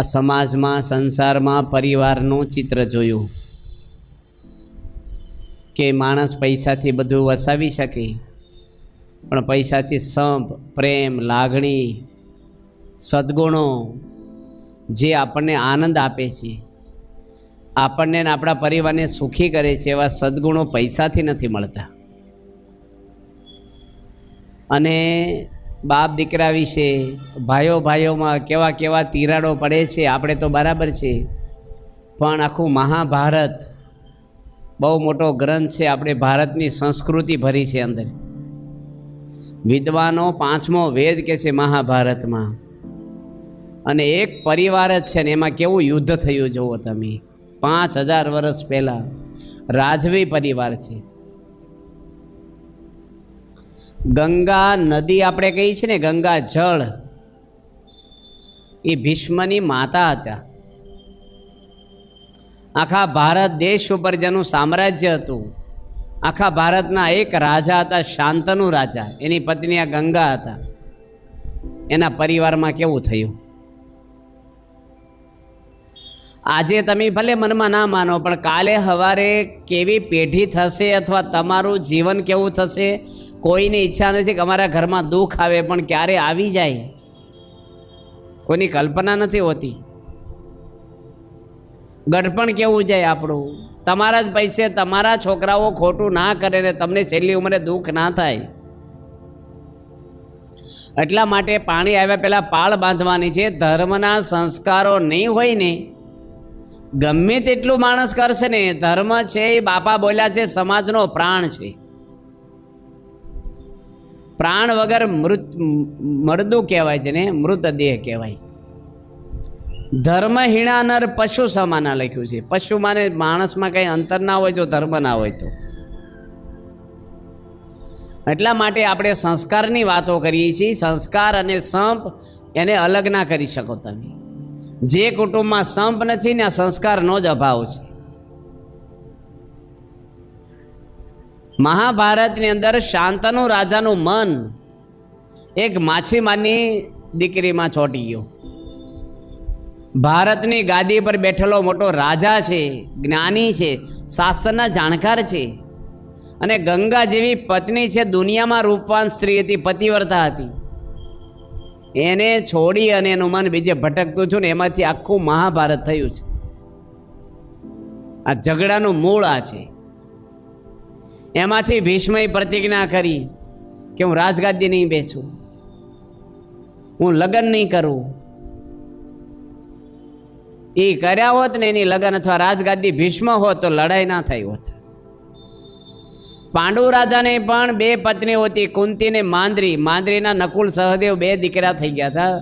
આ સમાજમાં, સંસારમાં, પરિવારનું ચિત્ર જોયું. કે માણસ પૈસાથી બધું વસાવી શકે. પણ પૈસાથી સંપ, પ્રેમ, લાગણી, સદગુણો જે આપણને આનંદ આપે છે. આપણને આપણા પરિવારને સુખી કરે છે એવા સદગુણો પૈસાથી નથી મળતા. અને બાપ દીકરા વિશે, ભાઈઓ ભાઈઓમાં કેવા કેવા તિરાડો પડે છે, આપણે તો બરાબર છે. પણ આખું મહાભારત, બહુ મોટો ગ્રંથ છે, આપણે ભારતની સંસ્કૃતિ ભરી છે અંદર. વિદ્વાનો પાંચમો વેદ કે છે મહાભારતમાં. અને એક પરિવાર જ છે ને, એમાં કેવું યુદ્ધ થયું જુઓ તમે. પાંચ હજાર વર્ષ પહેલાં, રાજવી પરિવાર છે. ગંગા નદી આપણે કહીએ છીએ ને, ગંગા જળ, એ ભીષ્મની માતા હતા. આખા ભારત દેશ ઉપર જેનું સામ્રાજ્ય હતું. આખા ભારતના એક રાજા હતા, શાંતનુ રાજા. એની પત્ની આ ગંગા હતા. એના પરિવારમાં કેવું થયું? આજે તમે ભલે મનમાં ના માનો, પણ કાલે સવારે કેવી પેઢી થશે અથવા તમારું જીવન કેવું થશે? કોઈની ઈચ્છા નથી કે અમારા ઘરમાં દુઃખ આવે, પણ ક્યારે આવી જાય? કોઈની કલ્પના નથી હોતી. ગઢપણ કેવું જાય આપણું? તમારા જ પૈસે તમારા છોકરાઓ ખોટું ના કરે ને તમને છેલ્લી ઉંમરે દુઃખ ના થાય. એટલા માટે પાણી આવ્યા પહેલાં પાળ બાંધવાની છે. ધર્મના સંસ્કારો નહીં હોય ને, ગમે તેટલું માણસ કરશે ને, ધર્મ છે એ બાપા બોલ્યા છે, સમાજનો પ્રાણ છે. પ્રાણ વગર મૃત, મરદું કહેવાય છે ને મૃતદેહ કહેવાય. ધર્મહીણા નર પશુ સમાના લખ્યું છે. પશુ માને માણસમાં કંઈ અંતર ના હોય, જો ધર્મ ના હોય તો. એટલા માટે આપણે સંસ્કારની વાતો કરીએ છીએ. સંસ્કાર અને સંપ એને અલગ ના કરી શકો તમે. જે કુટુંબમાં સંપ નથી ને આ સંસ્કારનો જ અભાવ છે. મહાભારતની અંદર શાંતનુ રાજાનું મન એક માછીમારની દીકરીમાં ચોંટી ગયું. ભારતની ગાદી પર બેઠેલો મોટો રાજા છે, જ્ઞાની છે, શાસ્ત્રના જાણકાર છે અને ગંગા જેવી પત્ની છે દુનિયામાં રૂપવાન સ્ત્રી હતી, પતિવ્રતા હતી. એને છોડી અને એનું મન બીજે ભટકતું છું ને એમાંથી આખું મહાભારત થયું છે. આ ઝઘડાનું મૂળ આ છે. એમાંથી ભીષ્મએ પ્રતિજ્ઞા કરી કે હું રાજગાદી નહીં બેસું. હું લગ્ન નહીં કરું. એ કર્યા હોત ને એની લગ્ન અથવા રાજગાદી ભીષ્મ હોત તો લડાઈ ના થઈ હોત. પાંડુ રાજાને પણ બે પત્ની હતી કુંતી ને માંદ્રી. માંદ્રીના નકુલ સહદેવ બે દીકરા થઈ ગયા હતા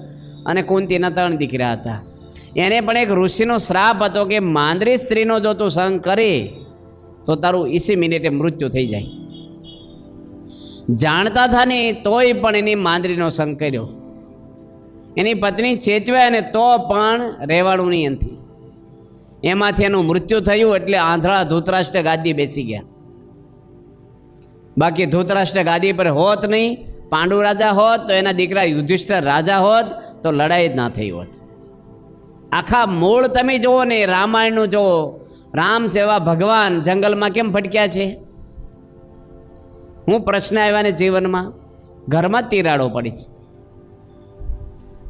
અને કુંતીના ત્રણ દીકરા હતા. એને પણ એક ઋષિનો શ્રાપ હતો કે માંદ્રી સ્ત્રીનો જો તું સંગ કરે તો તારું ઈસી મિનિટે મૃત્યુ થઈ જાય. જાણતા હતા ને તોય પણ એની માંદરીનો સંગ કર્યો. એની પત્ની ચેતવ્યા ને તો પણ રહેવાળું નહીં એનથી. એમાંથી એનું મૃત્યુ થયું એટલે આંધળા ધૂતરાષ્ટ્ર ગાદી બેસી ગયા. બાકી ધૂતરાષ્ટ્ર ગાદી પર હોત નહીં, પાંડુ રાજા હોત, તો એના દીકરા યુધિષ્ઠર રાજા હોત, તો લડાઈ જ ના થઈ હોત. આખા મૂળ તમે જુઓ ને રામાયણનું જુઓ રામ જેવા ભગવાન જંગલમાં કેમ ફટક્યા છે? હું પ્રશ્ન આવ્યા ને જીવનમાં. ઘરમાં તિરાડો પડી છે.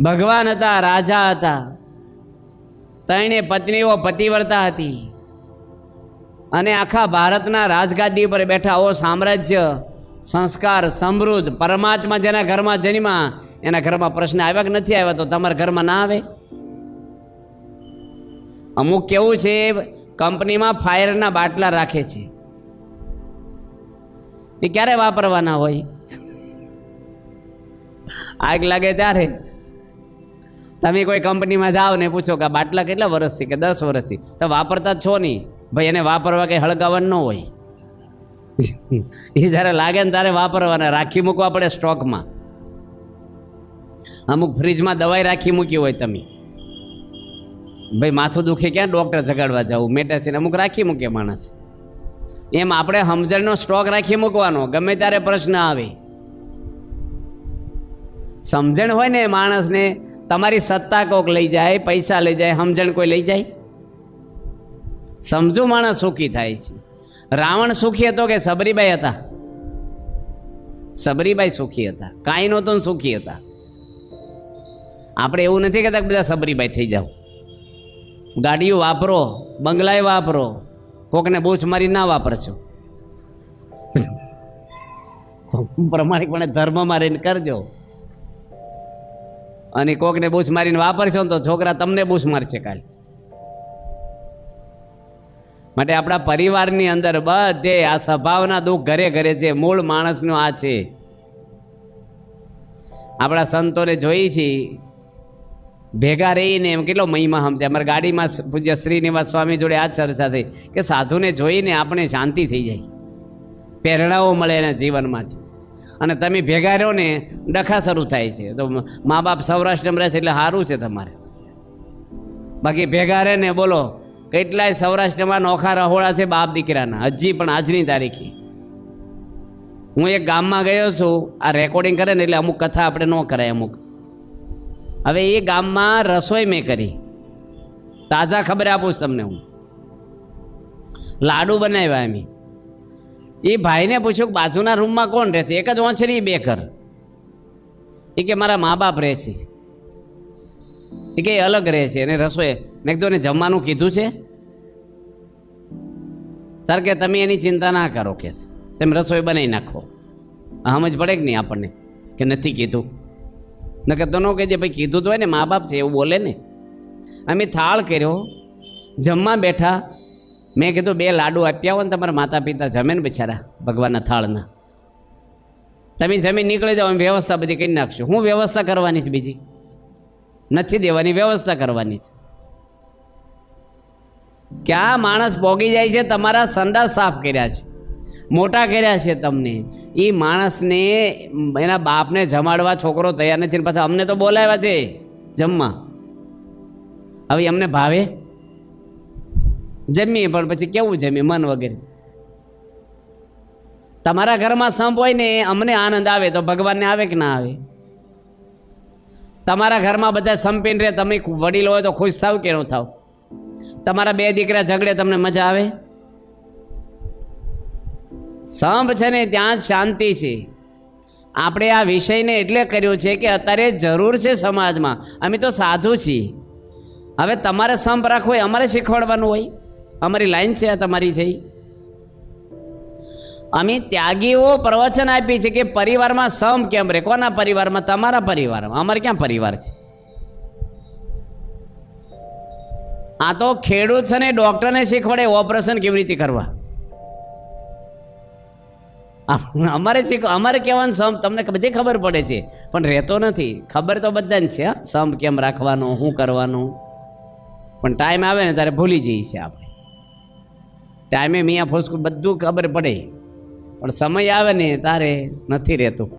ભગવાન હતા, રાજા હતા. ત્રણે પત્નીઓ પતિવ્રતા હતી. અને આખા ભારતના રાજગાદી પર બેઠા ઓ સામ્રાજ્ય, સંસ્કાર, સમૃદ્ધ પરમાત્મા જેના ઘરમાં જન્મા એના ઘરમાં પ્રશ્ન આવ્યા કે નથી આવ્યા તો તમારા ઘરમાં ના આવે? અમુક કેવું છે કંપનીમાં ફાયરના બાટલા રાખે છે. એ ક્યારે વાપરવાના હોય? આગ લાગે ત્યારે? તમે કોઈ કંપનીમાં જાઓ ને પૂછો કે બાટલા કેટલા વર્ષથી કે દસ વર્ષથી? તો વાપરતા છો નહીં ભાઈ, એને વાપરવા કંઈ હળગાવવાનું ન હોય. એ જ્યારે લાગે ને ત્યારે વાપરવાના. રાખી મૂકવા પડે સ્ટોકમાં. અમુક ફ્રીજમાં દવાઈ રાખી મૂકી હોય તમે. ભાઈ, માથું દુખે ક્યાં? ડૉક્ટર જગાડવા જવું. મેટાસીન અમુક રાખી મૂકે માણસ. એમ આપણે સમજણનો સ્ટોક રાખી મૂકવાનો. ગમે ત્યારે પ્રશ્ન આવે. સમજણ હોય ને માણસને, તમારી સત્તા કોક લઈ જાય, પૈસા લઈ જાય સમજણ કોઈ લઈ જાય? સમજુ માણસ સુખી થાય છે. રાવણ સુખી હતો કે સબરીબાઈ હતા? સબરીબાઈ સુખી હતા. કાંઈ નહોતું સુખી હતા. આપણે એવું નથી કહેતા બધા સબરીબાઈ થઈ જાઓ. ગાડીઓ વાપરો બંગલાએ વાપરો, કોકને બૂચ મારી ના વાપરશો. પ્રમાણિકપણે ધર્મમાં રહીને કરજો. અને કોકને બૂછ મારીને વાપરશો ને તો છોકરા તમને બૂછ મારશે કાલ. માટે આપણા પરિવારની અંદર બધે આ સ્વભાવના દુઃખ ઘરે ઘરે છે, મૂળ માણસનું આ છે. આપણા સંતોને જોઈ છીએ ભેગા રહીને એમ કેટલો મહિમા સમજે અમારે ગાડીમાં પૂજ્ય શ્રીનિવાસ સ્વામી જોડે આ ચર્ચા થઈ કે સાધુને જોઈને આપણે શાંતિ થઈ જાય. પ્રેરણાઓ મળે એના જીવનમાંથી. અને તમે ભેગા રહો ને, ડખા શરૂ થાય છે. તો મા બાપ સૌરાષ્ટ્રમાં રહે છે એટલે સારું છે તમારે. બાકી ભેગા રહે ને બોલો, કેટલાય સૌરાષ્ટ્રમાં નોખા રહોળા છે બાપ દીકરાના? હજી પણ આજની તારીખે. હું એક ગામમાં ગયો છું, આ રેકોર્ડિંગ કરે ને એટલે અમુક કથા આપણે ન કરાય અમુક. હવે એ ગામમાં રસોઈ મેં કરી. તાજા ખબર આપું તમને હું. લાડુ બનાવ્યા એમ. એ ભાઈને પૂછ્યું કે બાજુના રૂમમાં કોણ રહેશે? એક જ ઓંછરી બે ઘર. એ કે મારા મા બાપ રહેશે. એ કે અલગ રહે છે અને રસોઈ મેં કીધું, એને જમવાનું કીધું છે? સર કે તમે એની ચિંતા ના કરો, કે તેમ રસોઈ બનાવી નાખો. સમજ પડે કે નહીં આપણને? કે નથી કીધું? નકર તો ન કહેજે, ભાઈ, કીધું તો હોય ને મા બાપ છે, એવું બોલે ને. અમે થાળ કર્યો, જમવા બેઠા. મેં કીધું, બે લાડુ આપ્યા હોય ને, તમારા માતા પિતા જમે ને બિચારા, ભગવાનના થાળના. તમે જમીન નીકળી જાઓ, અમે વ્યવસ્થા બધી કરી નાખશો. હું વ્યવસ્થા કરવાની છે બીજી? નથી દેવાની, વ્યવસ્થા કરવાની છે. ક્યાં માણસ પોગી જાય છે, તમારા સંદાસ સાફ કર્યા છે. મોટા કર્યા છે તમને. એ માણસને, એના બાપને જમાડવા છોકરો તૈયાર નથી પાછા અમને તો બોલાવ્યા છે જમવા. હવે અમને ભાવે? જમીએ, પણ પછી કેવું જમીએ, મન વગેરે. તમારા ઘરમાં સંપ હોય ને, અમને આનંદ આવે, તો ભગવાનને આવે કે ના આવે? તમારા ઘરમાં બધા સંપીને રહે તમે વડીલો હોય તો ખુશ થાવ કે ન થાવ? તમારા બે દીકરા ઝઘડે, તમને મજા આવે? સંપ છે ને, ત્યાં જ શાંતિ છે. આપણે આ વિષયને એટલે કર્યો છે કે અત્યારે જરૂર છે સમાજમાં. અમે તો સાધુ છીએ. હવે તમારે સંપ રાખવો હોય, અમારે શીખવાડવાનું હોય. અમારી લાઈન છે, આ તમારી છે. અમે ત્યાગીઓ પ્રવચન આપી છે કે પરિવારમાં સંભ કેમ રહે કોના પરિવારમાં? તમારા પરિવારમાં. અમારે ક્યાં પરિવાર છે? આ તો ખેડૂત છે ને ડૉક્ટરને શીખવાડે ઓપરેશન કેવી રીતે કરવા? અમારે શીખ અમારે કહેવાનું સમ તમને બધી ખબર પડે છે. પણ રહેતો નથી. ખબર તો બધાને છે સમ કેમ રાખવાનો શું કરવાનું? પણ ટાઈમ આવે ને ત્યારે ભૂલી જઈએ છીએ આપણે. ટાઈમે મિયા ફોસકું બધું ખબર પડે. પણ સમય આવે ને તારે નથી રહેતું.